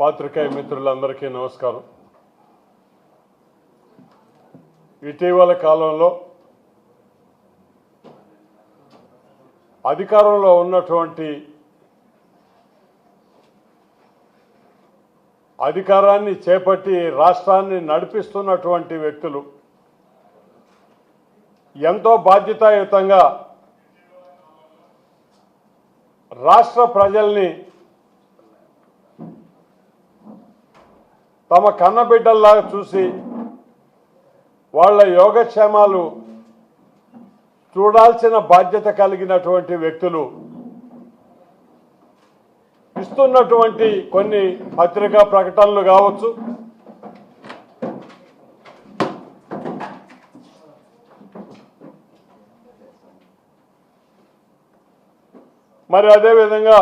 పాత్రికేయ మిత్రులందరికీ నమస్కారం. ఇటీవల కాలంలో అధికారంలో ఉన్నటువంటి అధికారాన్ని చేపట్టి రాష్ట్రాన్ని నడిపిస్తున్నటువంటి వ్యక్తులు ఎంతో బాధ్యతాయుతంగా రాష్ట్ర ప్రజల్ని తమ కన్నబిడ్డల్లాగా చూసి వాళ్ళ యోగక్షేమాలు చూడాల్సిన బాధ్యత కలిగినటువంటి వ్యక్తులు ఇస్తున్నటువంటి కొన్ని పత్రికా ప్రకటనలు కావచ్చు. మరి అదేవిధంగా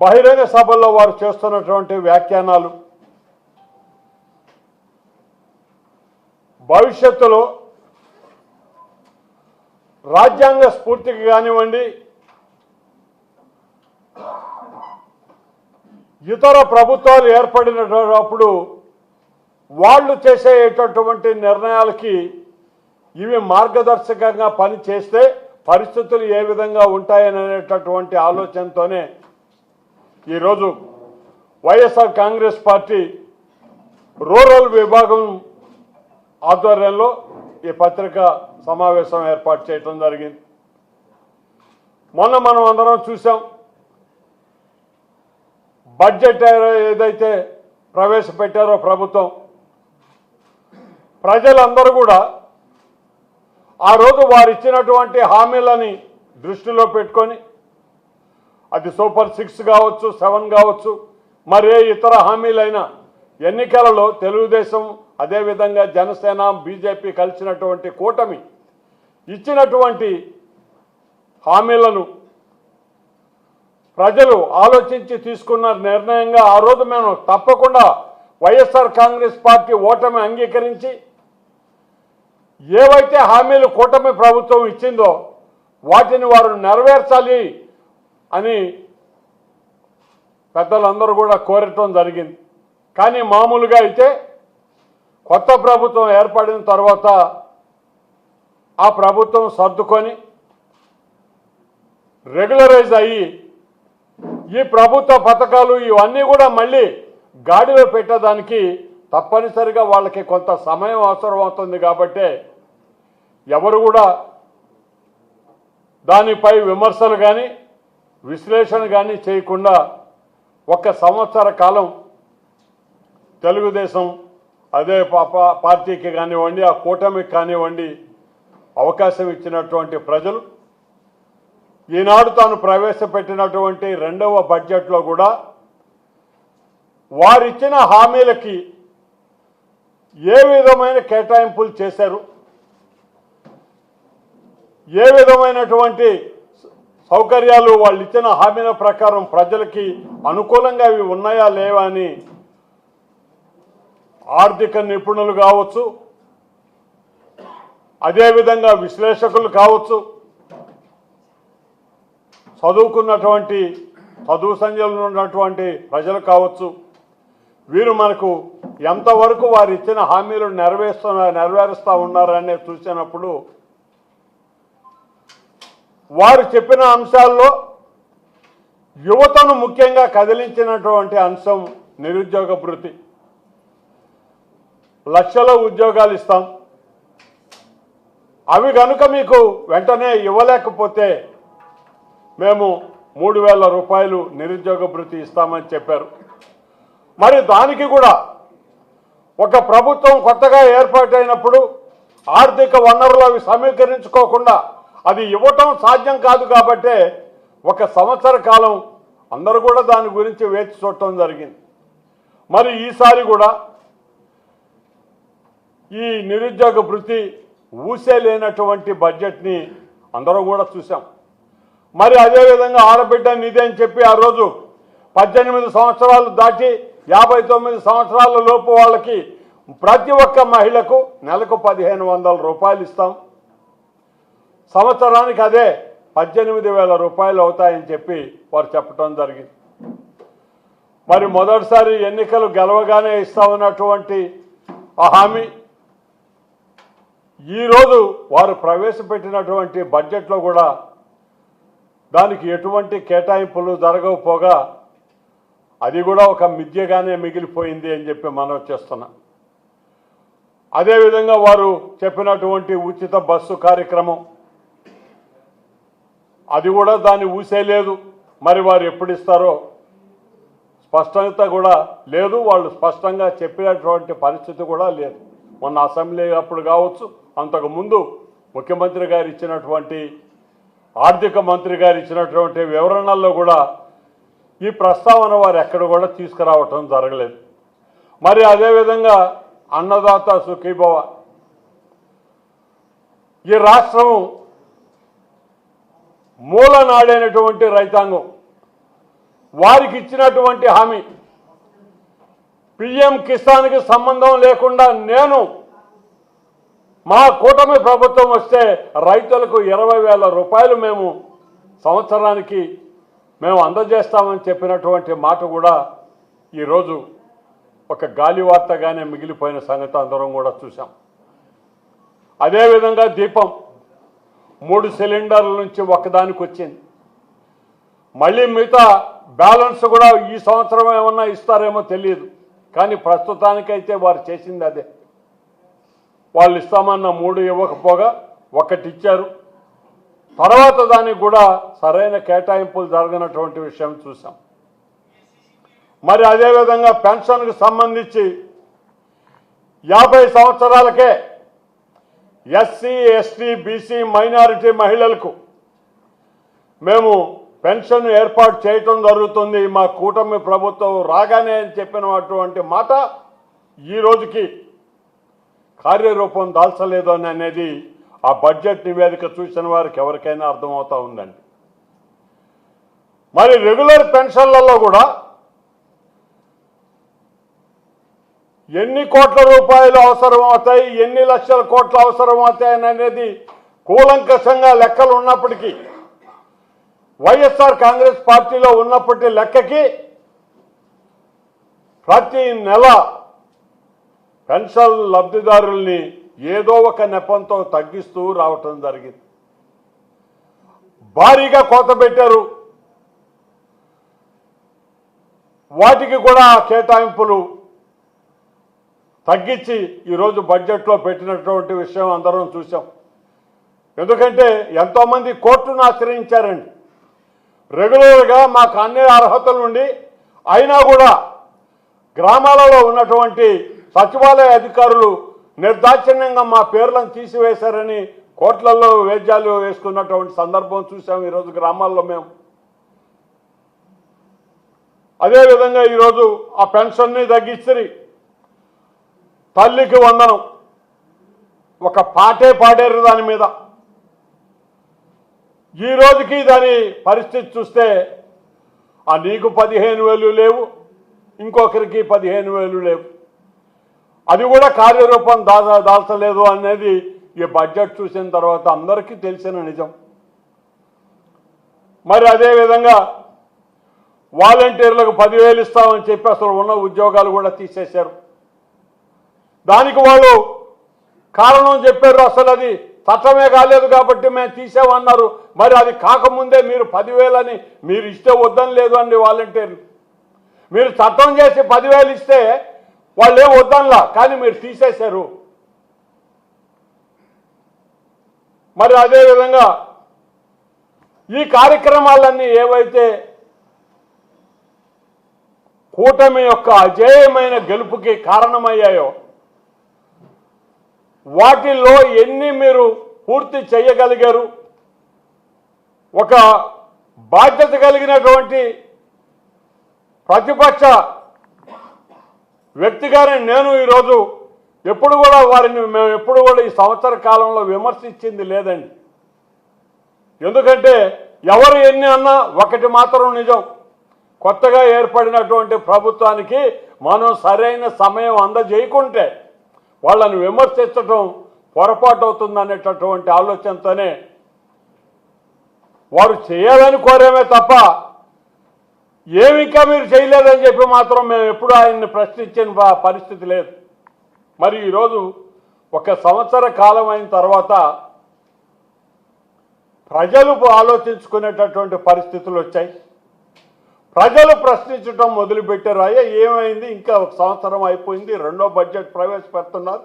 బహిరంగ సభల్లో వారు చేస్తున్నటువంటి వ్యాఖ్యానాలు భవిష్యత్తులో రాజ్యాంగ స్ఫూర్తికి కానివ్వండి ఇతర ప్రభుత్వాలు ఏర్పడినప్పుడు వాళ్ళు చేసేటటువంటి నిర్ణయాలకి ఇవి మార్గదర్శకంగా పనిచేస్తే పరిస్థితులు ఏ విధంగా ఉంటాయనేటటువంటి ఆలోచనతోనే ఈరోజు వైఎస్ఆర్ కాంగ్రెస్ పార్టీ రూరల్ విభాగం ఆధ్వర్యంలో ఈ పత్రికా సమావేశం ఏర్పాటు చేయటం జరిగింది. మొన్న మనం అందరం చూసాం బడ్జెట్ ఏదైతే ప్రవేశపెట్టారో ప్రభుత్వం ప్రజలందరూ కూడా ఆ రోజు వారు ఇచ్చినటువంటి హామీలని దృష్టిలో పెట్టుకొని అది సూపర్ సిక్స్ కావచ్చు సెవెన్ కావచ్చు మరే ఇతర హామీలైన ఎన్నికలలో తెలుగుదేశం అదేవిధంగా జనసేన బీజేపీ కలిసినటువంటి కూటమి ఇచ్చినటువంటి హామీలను ప్రజలు ఆలోచించి తీసుకున్న నిర్ణయంగా ఆ రోజు మేము తప్పకుండా వైఎస్ఆర్ కాంగ్రెస్ పార్టీ ఓటమి అంగీకరించి ఏవైతే హామీలు కూటమి ప్రభుత్వం ఇచ్చిందో వాటిని వారు నెరవేర్చాలి అని పెద్దలందరూ కూడా కోరటం జరిగింది. కానీ మామూలుగా అయితే కొత్త ప్రభుత్వం ఏర్పడిన తర్వాత ఆ ప్రభుత్వం సర్దుకొని రెగ్యులరైజ్ అయ్యి ఈ ప్రభుత్వ పథకాలు ఇవన్నీ కూడా మళ్ళీ గాడిలో పెట్టడానికి తప్పనిసరిగా వాళ్ళకి కొంత సమయం అవసరం అవుతుంది కాబట్టి ఎవరు కూడా దానిపై విమర్శలు కానీ విశ్లేషణ కానీ చేయకుండా ఒక సంవత్సర కాలం తెలుగుదేశం అదే పాప- పార్టీకి కానివ్వండి ఆ కూటమికి కానివ్వండి అవకాశం ఇచ్చినటువంటి ప్రజలు ఈనాడు తాను ప్రవేశపెట్టినటువంటి రెండవ బడ్జెట్లో కూడా వారిచ్చిన హామీలకి ఏ విధమైన కేటాయింపులు చేశారు? ఏ విధమైనటువంటి సౌకర్యాలు వాళ్ళు ఇచ్చిన హామీల ప్రకారం ప్రజలకి అనుకూలంగా అవి ఉన్నాయా లేవా అని ఆర్థిక నిపుణులు కావచ్చు అదేవిధంగా విశ్లేషకులు కావచ్చు చదువుకున్నటువంటి చదువు సంజయంలో ఉన్నటువంటి ప్రజలు కావచ్చు వీరు మనకు ఎంతవరకు వారు ఇచ్చిన హామీలు నెరవేరుస్తున్న నెరవేరుస్తూ ఉన్నారనే చూసినప్పుడు వారు చెప్పిన అంశాల్లో యువతను ముఖ్యంగా కదిలించినటువంటి అంశం నిరుద్యోగ భృతి లక్షల ఉద్యోగాలు ఇస్తాం. అవి కనుక మీకు వెంటనే ఇవ్వలేకపోతే మేము మూడు వేల రూపాయలు నిరుద్యోగ భృతి ఇస్తామని చెప్పారు. మరి దానికి కూడా ఒక ప్రభుత్వం కొత్తగా ఏర్పాటైనప్పుడు ఆర్థిక వనరులు అవి సమీకరించుకోకుండా అది ఇవ్వటం సాధ్యం కాదు కాబట్టే ఒక సంవత్సర కాలం అందరూ కూడా దాని గురించి వేచి చూడటం జరిగింది. మరి ఈసారి కూడా ఈ నిరుద్యోగ వృత్తి ఊసే లేనటువంటి బడ్జెట్ని అందరూ కూడా చూసాం మరి అదేవిధంగా ఆడబిడ్డ నిధి అని చెప్పి ఆ రోజు పద్దెనిమిది సంవత్సరాలు దాటి యాభై తొమ్మిది సంవత్సరాల లోపు వాళ్ళకి ప్రతి ఒక్క మహిళకు నెలకు పదిహేను వందల రూపాయలు ఇస్తాం. సంవత్సరానికి అదే పద్దెనిమిది వేల రూపాయలు అవుతాయని చెప్పి వారు చెప్పడం జరిగింది. మరి మొదటిసారి ఎన్నికలు గెలవగానే ఇస్తామన్నటువంటి ఆ హామీ ఈరోజు వారు ప్రవేశపెట్టినటువంటి బడ్జెట్లో కూడా దానికి ఎటువంటి కేటాయింపులు జరగకపోగా అది కూడా ఒక మిద్యగానే మిగిలిపోయింది అని చెప్పి మనం చేస్తున్నా. అదేవిధంగా వారు చెప్పినటువంటి ఉచిత బస్సు కార్యక్రమం అది కూడా దాన్ని ఊసేయలేదు మరి వారు ఎప్పుడు ఇస్తారో స్పష్టత కూడా లేదు. వాళ్ళు స్పష్టంగా చెప్పినటువంటి పరిస్థితి కూడా లేదు. మొన్న అసెంబ్లీ అప్పుడు కావచ్చు అంతకుముందు ముఖ్యమంత్రి గారు ఇచ్చినటువంటి ఆర్థిక మంత్రి గారు ఇచ్చినటువంటి వివరణల్లో కూడా ఈ ప్రస్తావన వారు ఎక్కడ కూడా తీసుకురావటం జరగలేదు. మరి అదేవిధంగా అన్నదాత సుఖీభవ. ఈ రాష్ట్రం మూలనాడైనటువంటి రైతాంగం. వారికి ఇచ్చినటువంటి హామీ. పిఎం కిసాన్కి సంబంధం లేకుండా నేను మా కూటమి ప్రభుత్వం వస్తే రైతులకు ఇరవై వేల రూపాయలు మేము సంవత్సరానికి మేము అందజేస్తామని చెప్పినటువంటి మాట కూడా ఈరోజు ఒక గాలి వార్తగానే మిగిలిపోయిన సంగతి అందరం కూడా చూసాం అదేవిధంగా దీపం మూడు సిలిండర్ల నుంచి ఒకదానికి వచ్చింది. మళ్ళీ మిగతా బ్యాలెన్స్ కూడా ఈ సంవత్సరం ఏమన్నా ఇస్తారేమో తెలియదు. కానీ ప్రస్తుతానికైతే వారు చేసింది అదే. వాళ్ళు ఇస్తామన్న మూడు ఇవ్వకపోగా ఒకటి ఇచ్చారు. తర్వాత దానికి కూడా సరైన కేటాయింపులు జరగనటువంటి విషయం చూసాం మరి అదేవిధంగా పెన్షన్కు సంబంధించి యాభై సంవత్సరాలకే ఎస్సీ ఎస్టీ బీసీ మైనారిటీ మహిళలకు మేము పెన్షన్ ఏర్పాటు చేయటం జరుగుతుంది. మా కూటమి ప్రభుత్వం రాగానే అని చెప్పినటువంటి మాట ఈ రోజుకి కార్యరూపం దాల్చలేదు అని అనేది ఆ బడ్జెట్ నివేదిక చూసిన వారికి ఎవరికైనా అర్థమవుతా ఉందండి. మరి రెగ్యులర్ పెన్షన్లలో కూడా ఎన్ని కోట్ల రూపాయలు అవసరం అవుతాయి ఎన్ని లక్షల కోట్లు అవసరం అవుతాయి అనేది కూలంకషంగా లెక్కలు ఉన్నప్పటికీ వైఎస్ఆర్ కాంగ్రెస్ పార్టీలో ఉన్నప్పటి లెక్కకి ప్రతి నెల పెన్షన్ లబ్ధిదారుల్ని ఏదో ఒక నెపంతో తగ్గిస్తూ రావటం జరిగింది. భారీగా కోత పెట్టారు. వాటికి కూడా కేటాయింపులు తగ్గించి ఈరోజు బడ్జెట్లో పెట్టినటువంటి విషయం అందరం చూసాం ఎందుకంటే ఎంతోమంది కోర్టును ఆశ్రయించారండి. రెగ్యులర్గా మాకు అన్ని అర్హతలు ఉండి అయినా కూడా గ్రామాలలో ఉన్నటువంటి సచివాలయ అధికారులు నిర్దాక్షిణ్యంగా మా పేర్లను తీసివేశారని కోట్లలో వేద్యాలు వేసుకున్నటువంటి సందర్భం చూసాం ఈరోజు గ్రామాల్లో మేము. అదేవిధంగా ఈరోజు ఆ పెన్షన్ని తగ్గిస్తుంది తల్లికి వందనం. ఒక పాటే పాడేరు దాని మీద. ఈ రోజుకి దాని పరిస్థితి చూస్తే ఆ నీకు పదిహేను వేలు లేవు ఇంకొకరికి పదిహేను వేలు లేవు. అది కూడా కార్యరూపం దాదా దాల్చలేదు అనేది ఈ బడ్జెట్ చూసిన తర్వాత అందరికీ తెలిసిన నిజం. మరి అదేవిధంగా వాలంటీర్లకు పదివేలు ఇస్తామని చెప్పి అసలు ఉన్న ఉద్యోగాలు కూడా తీసేశారు. దానికి వాళ్ళు కారణం చెప్పారు అసలు అది చట్టమే కాలేదు కాబట్టి మేము తీసామన్నారు మరి అది కాకముందే మీరు పదివేలని మీరు ఇస్తే వద్దని లేదు అండి వాలంటీర్లు. మీరు చట్టం చేసి పదివేలు ఇస్తే వాళ్ళు ఏం వద్దనలా కానీ మీరు తీసేశారు. మరి అదేవిధంగా ఈ కార్యక్రమాలన్నీ ఏవైతే కూటమి యొక్క అజేయమైన గెలుపుకి కారణమయ్యాయో వాటిల్లో ఎన్ని మీరు పూర్తి చేయగలిగారు ఒక బాధ్యత కలిగినటువంటి ప్రతిపక్ష వ్యక్తిగానే నేను ఈరోజు ఎప్పుడు కూడా వారిని మేము ఎప్పుడు కూడా ఈ సంవత్సర కాలంలో విమర్శించింది లేదండి. ఎందుకంటే ఎవరు ఎన్ని అన్నా ఒకటి మాత్రం నిజం. కొత్తగా ఏర్పడినటువంటి ప్రభుత్వానికి మనం సరైన సమయం అందజేయకుంటే వాళ్ళని విమర్శించడం పొరపాటు అవుతుందనేటటువంటి ఆలోచనతోనే వారు చేయాలని కోరేమే తప్ప ఏమి ఇంకా మీరు చేయలేదని చెప్పి మాత్రం మేము ఎప్పుడు ఆయన్ని ప్రశ్నించిన పరిస్థితి లేదు. మరి ఈరోజు ఒక సంవత్సర కాలం అయిన తర్వాత ప్రజలు ఆలోచించుకునేటటువంటి పరిస్థితులు వచ్చాయి. ప్రజలు ప్రశ్నించడం మొదలుపెట్టారు అయ్యా ఏమైంది? ఇంకా ఒక సంవత్సరం అయిపోయింది రెండో బడ్జెట్ ప్రవేశపెడుతున్నారు.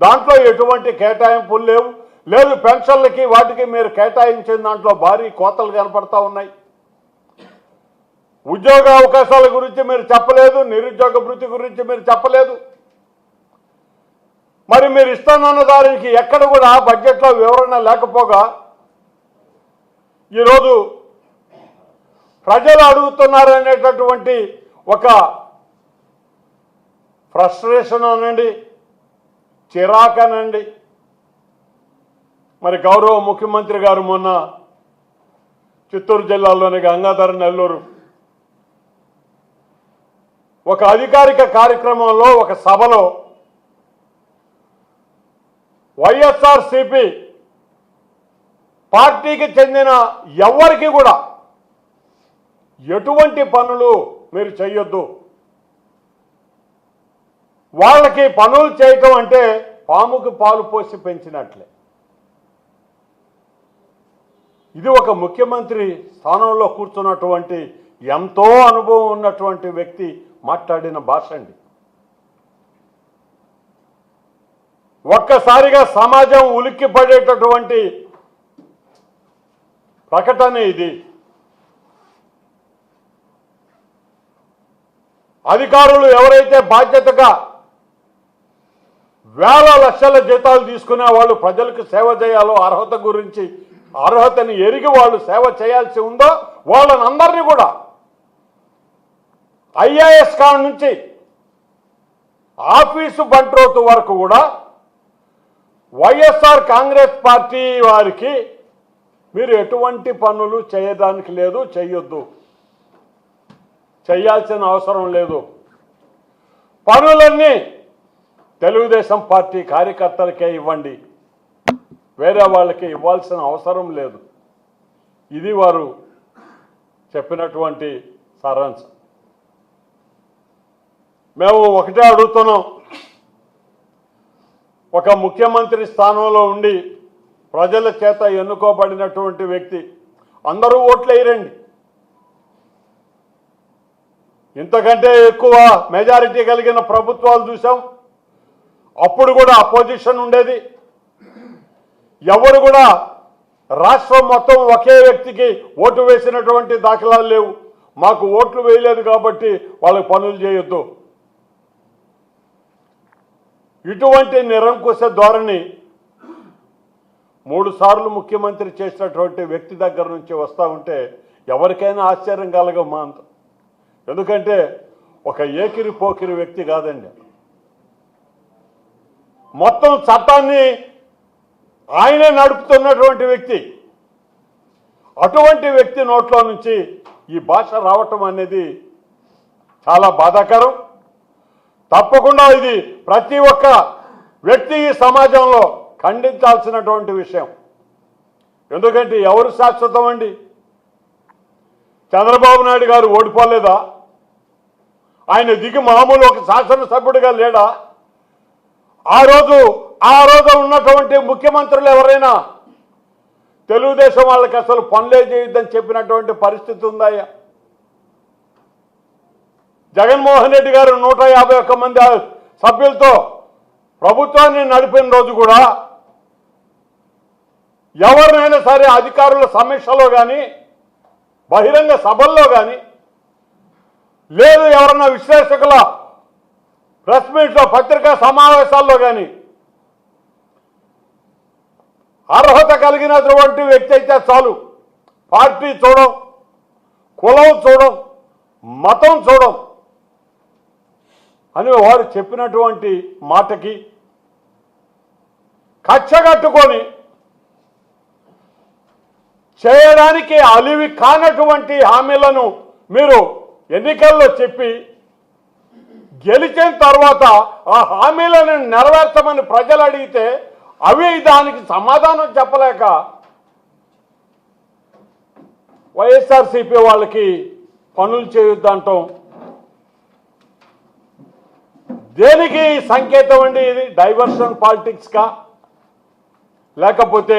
దాంట్లో ఎటువంటి కేటాయింపులు లేవు. లేదు పెన్షన్లకి వాటికి మీరు కేటాయించిన దాంట్లో భారీ కోతలు కనపడతా ఉన్నాయి. ఉద్యోగ అవకాశాల గురించి మీరు చెప్పలేదు నిరుద్యోగ భృతి గురించి మీరు చెప్పలేదు. మరి మీరు ఇస్తానన్న దానికి ఎక్కడ కూడా బడ్జెట్లో వివరణ లేకపోగా ఈరోజు ప్రజలు అడుగుతున్నారనేటటువంటి ఒక ఫ్రస్ట్రేషన్ అనండి చిరాకనండి మరి గౌరవ ముఖ్యమంత్రి గారు మొన్న చిత్తూరు జిల్లాలోని గంగాధర నెల్లూరు ఒక అధికారిక కార్యక్రమంలో ఒక సభలో వైఎస్ఆర్సిపి పార్టీకి చెందిన ఎవరికి కూడా ఎటువంటి పనులు మీరు చేయొద్దు వాళ్ళకి పనులు చేయటం అంటే పాముకి పాలు పోసి పెంచినట్లే. ఇది ఒక ముఖ్యమంత్రి స్థానంలో కూర్చున్నటువంటి ఎంతో అనుభవం ఉన్నటువంటి వ్యక్తి మాట్లాడిన భాష అండి. ఒక్కసారిగా సమాజం ఉలిక్కి పడేటటువంటి ప్రకటన ఇది. అధికారులు ఎవరైతే బాధ్యతగా వేల లక్షల జీతాలు తీసుకునే వాళ్ళు ప్రజలకు సేవ చేయాలో అర్హత గురించి అర్హతని ఎరిగి వాళ్ళు సేవ చేయాల్సి ఉందో వాళ్ళని అందరినీ కూడా ఐఏఎస్ కాడ నుంచి ఆఫీసు బంట్రోతు వరకు కూడా వైఎస్ఆర్ కాంగ్రెస్ పార్టీ వారికి మీరు ఎటువంటి పనులు చేయడానికి లేదు చేయొద్దు చేయాల్సిన అవసరం లేదు. పనులన్నీ తెలుగుదేశం పార్టీ కార్యకర్తలకే ఇవ్వండి. వేరే వాళ్ళకి ఇవ్వాల్సిన అవసరం లేదు. ఇది వారు చెప్పినటువంటి సారాంశం. మేము ఒకటే అడుగుతున్నాం. ఒక ముఖ్యమంత్రి స్థానంలో ఉండి ప్రజల చేత ఎన్నుకోబడినటువంటి వ్యక్తి అందరూ ఓట్లు వేయరండి. ఇంతకంటే ఎక్కువ మెజారిటీ కలిగిన ప్రభుత్వాలు చూసాం. అప్పుడు కూడా అపోజిషన్ ఉండేది. ఎవరు కూడా రాష్ట్రం మొత్తం ఒకే వ్యక్తికి ఓటు వేసినటువంటి దాఖలాలు లేవు. మాకు ఓట్లు వేయలేదు కాబట్టి వాళ్ళకి పనులు చేయొద్దు. ఇటువంటి నిరంకుశ ధోరణి మూడు సార్లు ముఖ్యమంత్రి చేసినటువంటి వ్యక్తి దగ్గర నుంచి వస్తూ ఉంటే ఎవరికైనా ఆశ్చర్యం కలగమ్మా అంత. ఎందుకంటే ఒక ఏకిరి పోకిరి వ్యక్తి కాదండి. మొత్తం చట్టాన్ని ఆయనే నడుపుతున్నటువంటి వ్యక్తి. అటువంటి వ్యక్తి నోట్లో నుంచి ఈ భాష రావటం అనేది చాలా బాధాకరం. తప్పకుండా ఇది ప్రతి ఒక్క వ్యక్తి ఈ సమాజంలో ఖండించాల్సినటువంటి విషయం. ఎందుకంటే ఎవరు శాశ్వతం అండి? చంద్రబాబు నాయుడు గారు ఓడిపోలేదా? ఆయన దిగి మామూలు ఒక శాసనసభ్యుడిగా లేడా? ఆ రోజు ఆ రోజు ఉన్నటువంటి ముఖ్యమంత్రులు ఎవరైనా తెలుగుదేశం వాళ్ళకి అసలు పనులే చేయొద్దని చెప్పినటువంటి పరిస్థితి ఉందాయా జగన్మోహన్ రెడ్డి గారు నూట యాభై ఒక్క మంది సభ్యులతో ప్రభుత్వాన్ని నడిపిన రోజు కూడా ఎవరినైనా సరే అధికారుల సమీక్షలో కానీ బహిరంగ సభల్లో కానీ లేదు ఎవరన్నా విశ్లేషకుల ప్రెస్ మీట్లో పత్రికా సమావేశాల్లో కానీ అర్హత కలిగినటువంటి వ్యక్తి అయితే చాలు. పార్టీ చూడం కులం చూడం మతం చూడం అని వారు చెప్పినటువంటి మాటకి కచ్చగట్టుకొని చేయడానికి అలివి కానటువంటి హామీలను మీరు ఎన్నికల్లో చెప్పి గెలిచిన తర్వాత ఆ హామీలను నెరవేర్చమని ప్రజలు అడిగితే అవి దానికి సమాధానం చెప్పలేక వైఎస్ఆర్సీపీ వాళ్ళకి పనులు చేయొద్దంటాం దేనికి సంకేతం అండి ఇది? డైవర్షన్ పాలిటిక్స్కా లేకపోతే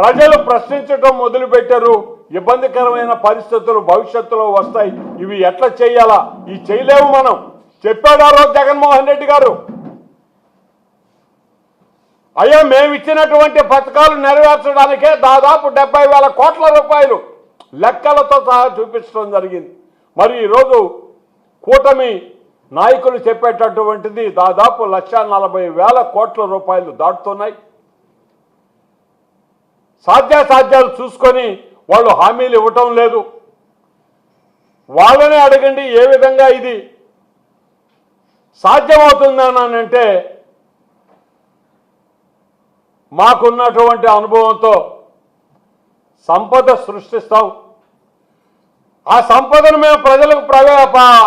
ప్రజలు ప్రశ్నించడం మొదలుపెట్టారు ఇబ్బందికరమైన పరిస్థితులు భవిష్యత్తులో వస్తాయి. ఇవి ఎట్లా చేయాలా? ఇవి చేయలేము మనం. చెప్పాడు ఆ రోజు జగన్మోహన్ రెడ్డి గారు? అయ్యా మేము ఇచ్చినటువంటి పథకాలు నెరవేర్చడానికే దాదాపు డెబ్బై వేల కోట్ల రూపాయలు లెక్కలతో సహా చూపించడం జరిగింది. మరి ఈరోజు కూటమి నాయకులు చెప్పేటటువంటిది దాదాపు లక్ష నలభై వేల కోట్ల రూపాయలు దాటుతున్నాయి. సాధ్యాసాధ్యాలు చూసుకొని వాళ్ళు హామీలు ఇవ్వటం లేదు. వాళ్ళనే అడగండి ఏ విధంగా ఇది సాధ్యమవుతుందనంటే మాకున్నటువంటి అనుభవంతో సంపద సృష్టిస్తాం. ఆ సంపదను మేము ప్రజలకు ప్రవే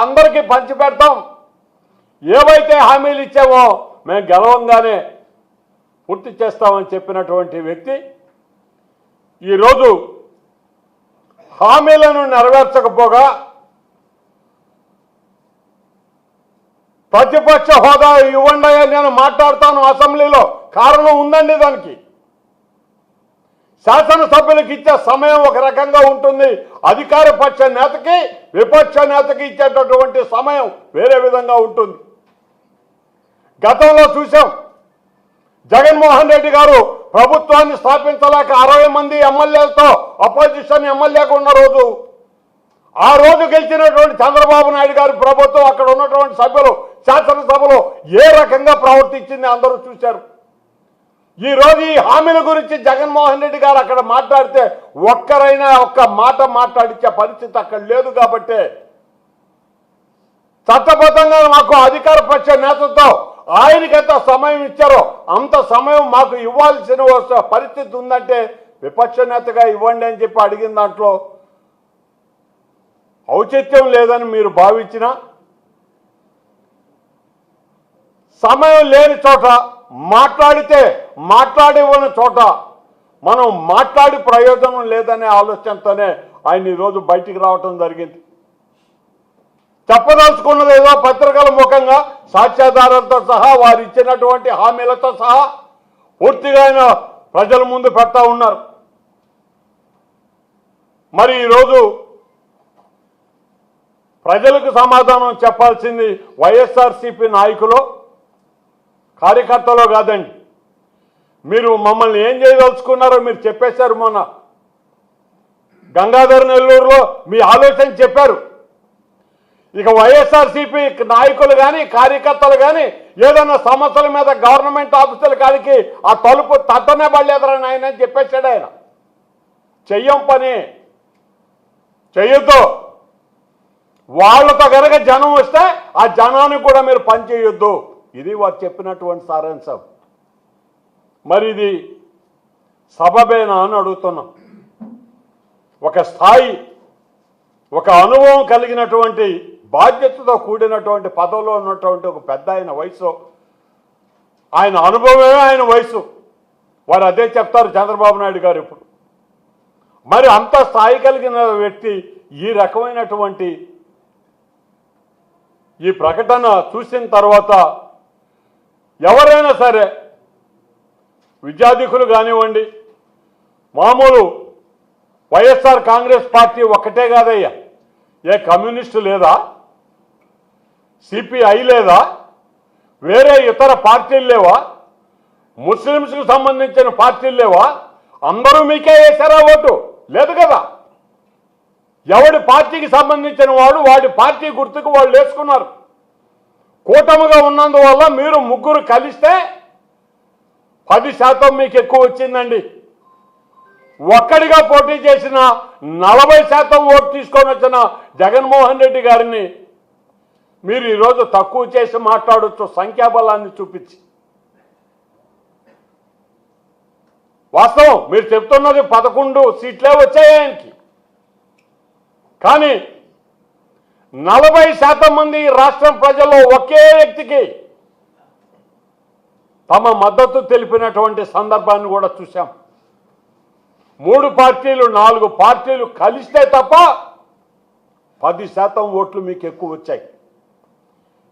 అందరికీ పంచిపెడతాం. ఏవైతే హామీలు ఇచ్చామో మేము గెలవంగానే పూర్తి చేస్తామని చెప్పినటువంటి వ్యక్తి ఈరోజు హామీలను నెరవేర్చకపోగా ప్రతిపక్ష హోదా ఇవ్వండి అని నేను మాట్లాడతాను అసెంబ్లీలో. కారణం ఉందండి దానికి. శాసనసభ్యులకు ఇచ్చే సమయం ఒక రకంగా ఉంటుంది. అధికార పక్ష నేతకి విపక్ష నేతకి ఇచ్చేటటువంటి సమయం వేరే విధంగా ఉంటుంది. గతంలో చూసాం జగన్మోహన్ రెడ్డి గారు ప్రభుత్వాన్ని స్థాపించలేక అరవై మంది ఎమ్మెల్యేలతో అపోజిషన్ ఎమ్మెల్యేగా ఉన్న రోజు ఆ రోజు గెలిచినటువంటి చంద్రబాబు నాయుడు గారి ప్రభుత్వం అక్కడ ఉన్నటువంటి సభ్యులు శాసనసభలో ఏ రకంగా ప్రవర్తించింది అందరూ చూశారు. ఈ రోజు ఈ హామీల గురించి జగన్మోహన్ రెడ్డి గారు అక్కడ మాట్లాడితే ఒక్కరైనా ఒక్క మాట మాట్లాడించే పరిస్థితి అక్కడ లేదు కాబట్టే చట్టబద్ధంగా మాకు అధికార పక్ష నేతతో ఆయనకి ఎంత సమయం ఇచ్చారో అంత సమయం మాకు ఇవ్వాల్సిన పరిస్థితి ఉందంటే విపక్ష నేతగా ఇవ్వండి అని చెప్పి అడిగిన దాంట్లో ఔచిత్యం లేదని మీరు భావించిన సమయం లేని చోట మాట్లాడితే మాట్లాడేవాళ్ళ చోట మనం మాట్లాడి ప్రయోజనం లేదనే ఆలోచనతోనే ఆయన ఈరోజు బయటికి రావటం జరిగింది. చెప్పదలుచుకున్నది ఏదో పత్రికల ముఖంగా సాక్ష్యాధారాలతో సహా వారు ఇచ్చినటువంటి హామీలతో సహా పూర్తిగా ఆయన ప్రజల ముందు పెడతా ఉన్నారు. మరి ఈరోజు ప్రజలకు సమాధానం చెప్పాల్సింది వైఎస్ఆర్సీపీ నాయకులు కార్యకర్తలో కాదండి. మీరు మమ్మల్ని ఏం చేయదలుచుకున్నారో మీరు చెప్పేశారు మొన్న. గంగాధర్ నెల్లూరులో మీ ఆలోచన చెప్పారు. ఇక వైఎస్ఆర్సీపీ నాయకులు కానీ కార్యకర్తలు కానీ ఏదైనా సమస్యల మీద గవర్నమెంట్ ఆఫీసుల కాడికి ఆ తలుపు తట్టనే పడలేదురని ఆయన అని చెప్పేశాడు ఆయన. చెయ్యం పని. చెయ్యొద్దు. వాళ్ళతో కనుక జనం వస్తే ఆ జనానికి కూడా మీరు పని చేయొద్దు ఇది వారు చెప్పినటువంటి సారాంశం. మరి ఇది సబబేనా అని అడుగుతున్నాం. ఒక స్థాయి ఒక అనుభవం కలిగినటువంటి బాధ్యతతో కూడినటువంటి పదవిలో ఉన్నటువంటి ఒక పెద్ద ఆయన వయసు. ఆయన అనుభవమే ఆయన వయసు. వారు అదే చెప్తారు చంద్రబాబు నాయుడు గారు ఇప్పుడు. మరి అంత స్థాయి కలిగిన వ్యక్తి ఈ రకమైనటువంటి ఈ ప్రకటన చూసిన తర్వాత ఎవరైనా సరే విద్యాధికులు కానివ్వండి మామూలు వైఎస్ఆర్ కాంగ్రెస్ పార్టీ ఒక్కటే కాదయ్యా. ఏ కమ్యూనిస్టు లేదా సిపిఐ లేదా వేరే ఇతర పార్టీలు లేవా ముస్లిమ్స్కి సంబంధించిన పార్టీలు లేవా అందరూ మీకే వేశారా ఓటు? లేదు కదా. ఎవడి పార్టీకి సంబంధించిన వాడు వాడి పార్టీ గుర్తుకు వాళ్ళు వేసుకున్నారు. కూటమిగా ఉన్నందువల్ల మీరు ముగ్గురు కలిస్తే పది శాతం మీకు ఎక్కువ వచ్చిందండి. ఒక్కడిగా పోటీ చేసిన నలభై శాతం ఓటు తీసుకొని వచ్చిన జగన్మోహన్ రెడ్డి గారిని మీరు ఈరోజు తక్కువ చేసి మాట్లాడొచ్చు సంఖ్యాబలాన్ని చూపించి. వాస్తవం మీరు చెప్తున్నది పదకొండు సీట్లే వచ్చాయి ఆయనకి. కానీ నలభై శాతం మంది ఈ రాష్ట్రం ప్రజల్లో ఒకే వ్యక్తికి తమ మద్దతు తెలిపినటువంటి సందర్భాన్ని కూడా చూశాం. మూడు పార్టీలు నాలుగు పార్టీలు కలిస్తే తప్ప పది శాతం ఓట్లు మీకు ఎక్కువ వచ్చాయి.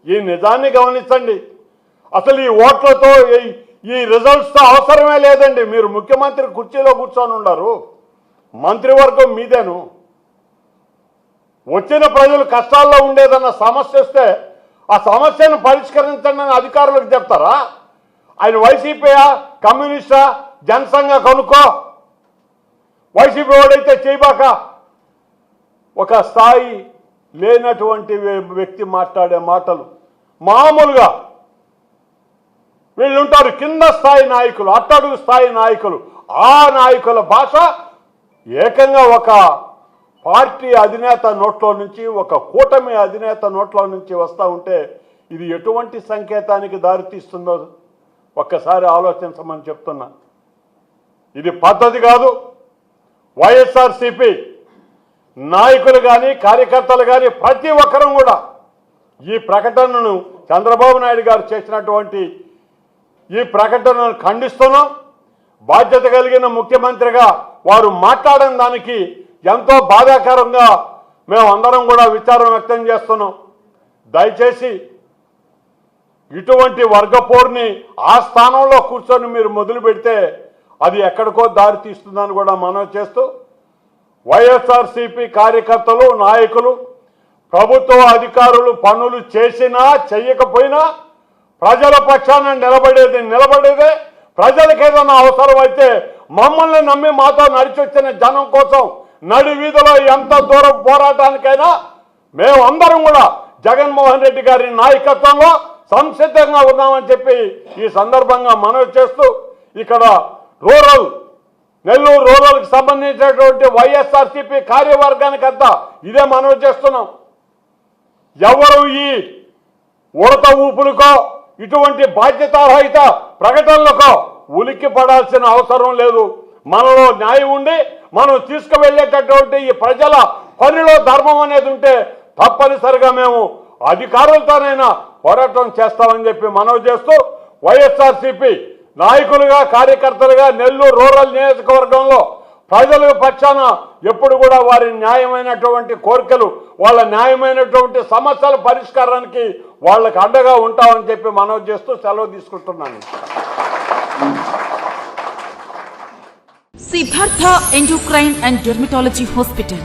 ఈ నిజాన్ని గమనించండి. అసలు ఈ ఓట్లతో ఈ- ఈ రిజల్ట్స్తో అవసరమే లేదండి. మీరు ముఖ్యమంత్రి కుర్చీలో కూర్చొని ఉన్నారు. మంత్రివర్గం మీదేను. వచ్చిన ప్రజలు కష్టాల్లో ఉండేదన్న సమస్య వస్తే ఆ సమస్యను పరిష్కరించండి అని అధికారులకు చెప్తారా? ఆయన వైసీపీయా కమ్యూనిస్టా జనసంఘ కనుక్కో వైసీపీ వాడైతే చేయబాక ఒక స్థాయి లేనటువంటి వ్యక్తి మాట్లాడే మాటలు. మామూలుగా వీళ్ళు ఉంటారు కింద స్థాయి నాయకులు అట్టడుగు స్థాయి నాయకులు. ఆ నాయకుల భాష ఏకంగా ఒక పార్టీ అధినేత నోట్లో నుంచి ఒక కూటమి అధినేత నోట్లో నుంచి వస్తూ ఉంటే ఇది ఎటువంటి సంకేతానికి దారితీస్తుందో ఒక్కసారి ఆలోచించమని చెప్తున్నా. ఇది పద్ధతి కాదు. వైఎస్ఆర్సిపి నాయకులు కానీ కార్యకర్తలు కానీ ప్రతి ఒక్కరూ కూడా ఈ ప్రకటనను చంద్రబాబు నాయుడు గారు చేసినటువంటి ఈ ప్రకటనను ఖండిస్తున్నాం. బాధ్యత కలిగిన ముఖ్యమంత్రిగా వారు మాట్లాడని దానికి ఎంతో బాధాకరంగా మేము అందరం కూడా విచారం వ్యక్తం చేస్తున్నాం. దయచేసి ఇటువంటి వర్గపోర్ని ఆ స్థానంలో కూర్చొని మీరు మొదలు పెడితే అది ఎక్కడికో దారి తీస్తుందని కూడా మనం చేస్తూ వైఎస్ఆర్సీపీ కార్యకర్తలు నాయకులు ప్రభుత్వ అధికారులు పనులు చేసినా చెయ్యకపోయినా ప్రజల పక్షాన నిలబడేది నిలబడేదే. ప్రజలకు ఏదైనా అవసరం అయితే మమ్మల్ని నమ్మి మాతో నడిచొచ్చిన జనం కోసం నడి వీధిలో ఎంత దూరం పోరాటానికైనా మేమందరం కూడా జగన్మోహన్ రెడ్డి గారి నాయకత్వంలో సంసిద్ధంగా ఉన్నామని చెప్పి ఈ సందర్భంగా మనవి చేస్తూ ఇక్కడ రూరల్ నెల్లూరు రూరల్కి సంబంధించినటువంటి వైఎస్ఆర్సీపీ కార్యవర్గానికి అంతా ఇదే మనవి చేస్తున్నాం. ఎవరు ఈ ఉడత ఊపులకో ఇటువంటి బాధ్యతారహిత ప్రకటనలకో ఉలిక్కి పడాల్సిన అవసరం లేదు. మనలో న్యాయం ఉండి మనం తీసుకువెళ్ళేటటువంటి ఈ ప్రజల పనిలో ధర్మం అనేది ఉంటే తప్పనిసరిగా మేము అధికారులతోనైనా పోరాటం చేస్తామని చెప్పి మనవి చేస్తూ వైఎస్ఆర్సీపీ నాయకులుగా కార్యకర్తలుగా నెల్లూరు రూరల్ నియోజకవర్గంలో ప్రజల పక్షాన ఎప్పుడు కూడా వారి న్యాయమైనటువంటి కోరికలు వాళ్ళ న్యాయమైనటువంటి సమస్యల పరిష్కారానికి వాళ్ళకి అండగా ఉంటామని చెప్పి మనవి చేస్తూ సెలవు తీసుకుంటున్నాను. Siddhartha endocrine and dermatology hospital